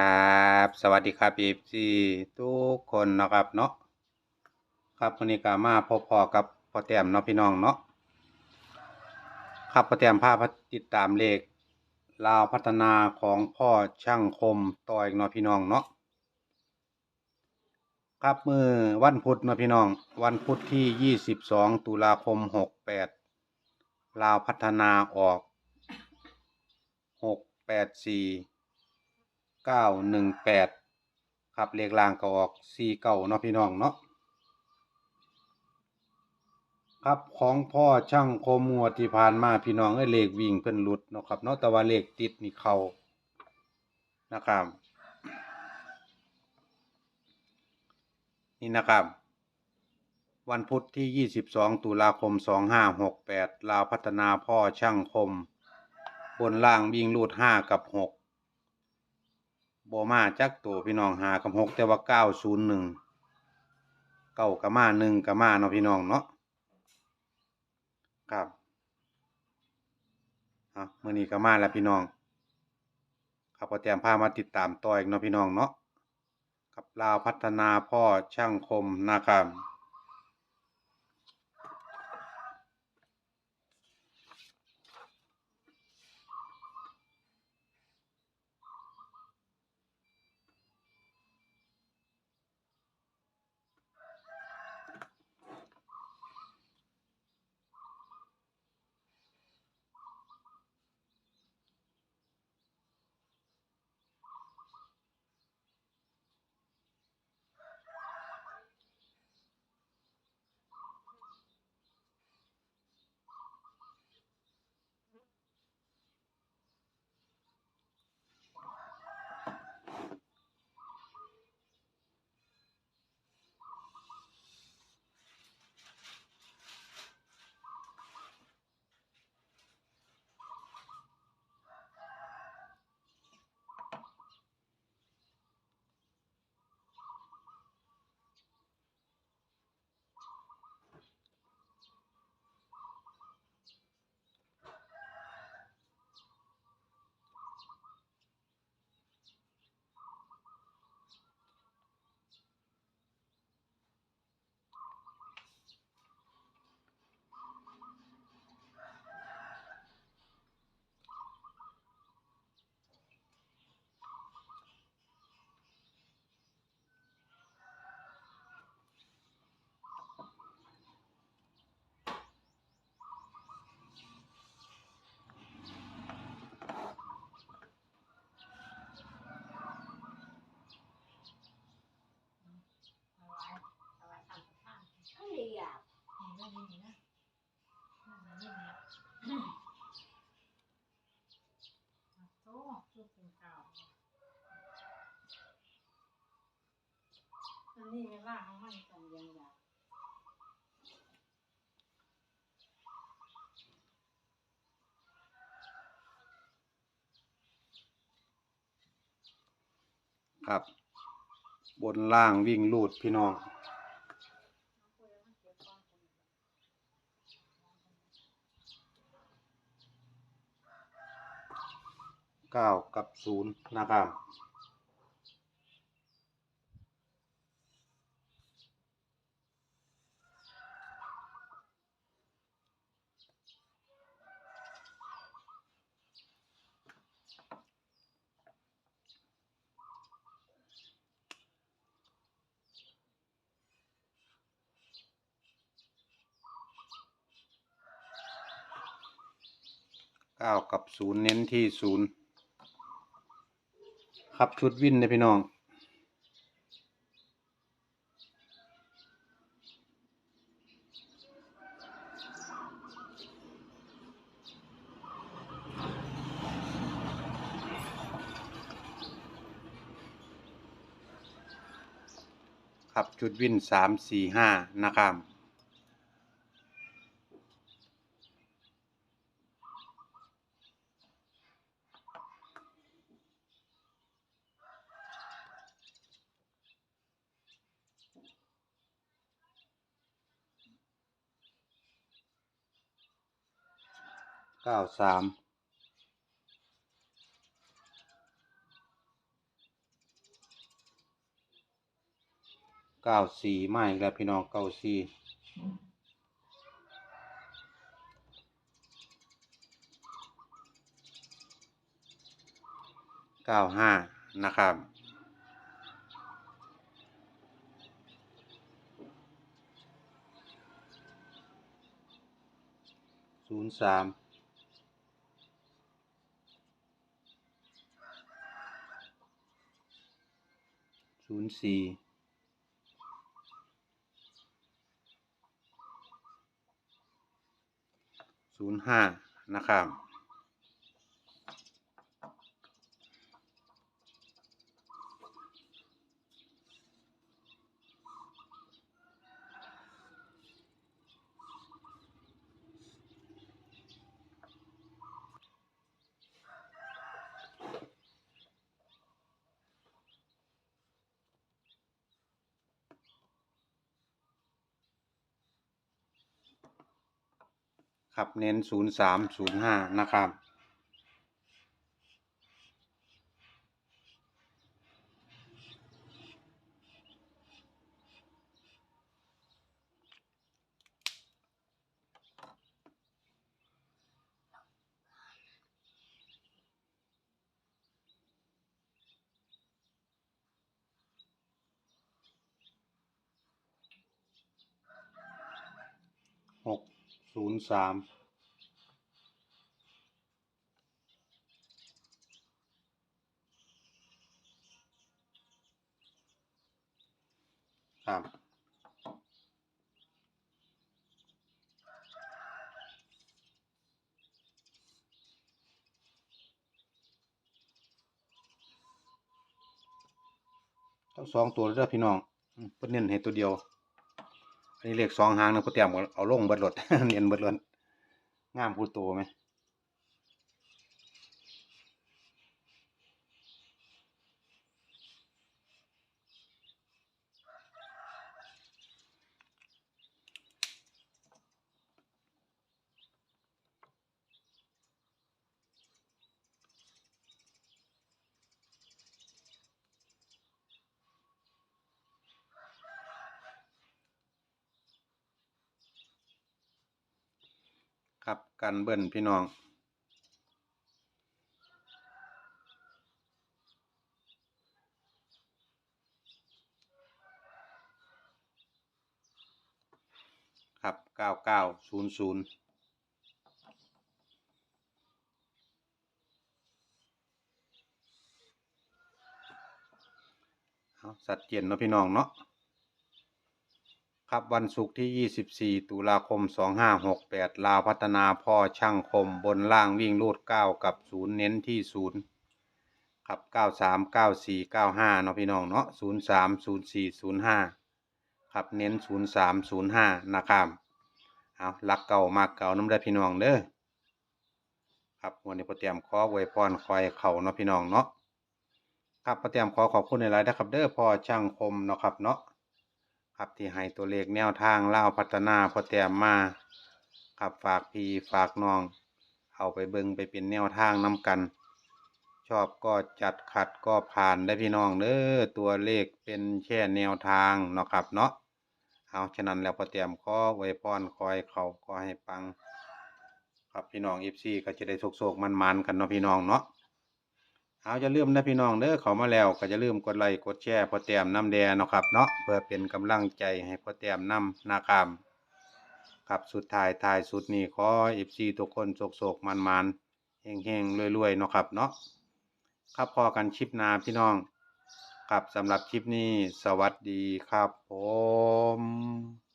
ครับ สวัสดีครับเอฟซีทุกคนนะครับเนาะครับวันนี้ก็มาพบพอกับพ่อแต้มเนาะพี่น้องเนาะครับพ่อแต้มพามาติดตามเลขลาวพัฒนาของพ่อช่างคมต่ออีกเนาะพี่น้องเนาะครับมือวันพุธเนาะพี่น้อง วันพุธที่ 22 ตุลาคม 68 ลาวพัฒนาออก 684 เก้าหนึ่งแปดครับเลขล่างก็ออกสี่เก้าเนาะพี่น้องเนาะครับของพ่อช่างคมงวดที่ผ่านมาพี่น้องเอ้เลขวิ่งเพิ่นหลุดเนาะครับเนาะแต่ว่าเลขติดนี่เขานะครับนี่นะครับ วันพุธที่ 22 ตุลาคม 2568 ลาวพัฒนาพ่อช่างคม บนล่างวิ่งรูด 5 กับ 6 บมาจักตัวพี่น้องหากับหกแต่ว่าเก้าศูนย์หนึ่งเก้ากับมาหนึ่งกับมาเนาะพี่น้องเนาะครับอะมื่อนี้ก็มาแล้วพี่น้อง ครับพอแต้มพามาติดตามต่ออีกเนาะพี่น้องเนาะกับลาวพัฒนาพ่อช่างคมนะครับ อันนี้เวลาของมันกันยังอยากครับ บนล่างวิ่งลูดพี่น้อง เก้ากับศูนย์นะครับ ก้ากับศูนย์เน้นที่ศูนย์ครับชุดวินนะพี่น้องครับชุดวินสามสี่ห้านะครับ เก้าสามเก้าสี่ไม่แล้วพี่น้องเก้าสี่เก้าห้านะครับศูนย์สาม ศูนย์สี่ศูนย์ห้านะครับ ครับเน้นศูนย์สามศูนย์ห้านะครับหก ศูนย์สามครับทั้งสองตัวเลยเด้อพี่น้องเพิ่นเน้นให้ตัวเดียว เลขสองหางนะพ่อเตรียมเอาลงเบิดรถ เนียนเบิดรถงามผู้โตไหม ครับกันเบิ้ลพี่น้อง ครับเก้าเก้าศูนย์ศูนย์สัดเจนเนาะพี่น้องเนาะ ครับวันศุกร์ที่ 24 ตุลาคม 2568 ลาวพัฒนาพ่อช่างคมบนล่างวิ่งรูด 9 กับ 0 เน้นที่ 0 ครับ 93 94 95 เนาะพี่น้องเนาะ 03 04 05 ครับเน้น 03 05 นะครับเอาลักเก่ามากเก่าน้ำได้พี่น้องเด้อครับวันนี้พอเตรียมขอไวพรคอยเข่าเนาะพี่น้องเนาะครับพอเตรียมขอขอบคุณในหลายๆนะครับเด้อพ่อช่างคมเนาะครับเนาะ ครับที่ให้ตัวเลขแนวทางเล่าพัฒนาพอแต้มมาครับฝากพี่ฝากน้อง เอาไปเบิ่งไปเป็นแนวทางน้ำกัน ชอบก็จัดขัดก็ผ่านได้พี่น้องเด้อตัวเลขเป็นแค่แนวทางเนาะครับเนาะเอาฉะนั้นแล้วพอแต้มขอไว้พรคอยเขาก็ให้ปัง ครับพี่น้องอีฟซีก็จะได้โศกๆมันๆกันเนาะพี่น้องเนาะ เอาจะลืมนะพี่น้องเด้อเขามาแล้วก็จะลืมกดไลค์กดแชร์พอแต้มน้ำแดงเนาะครับเนาะเพื่อเป็นกำลังใจให้พอแต้มน้ำนะครับครับสุดท้ายท้ายสุดนี้ขอเอฟซีทุกคนโศกๆมันๆเฮงๆรวยๆเนาะครับเนาะครับพอกันชิปนาพี่น้อง ครับสำหรับคลิปนี้ สวัสดีครับผม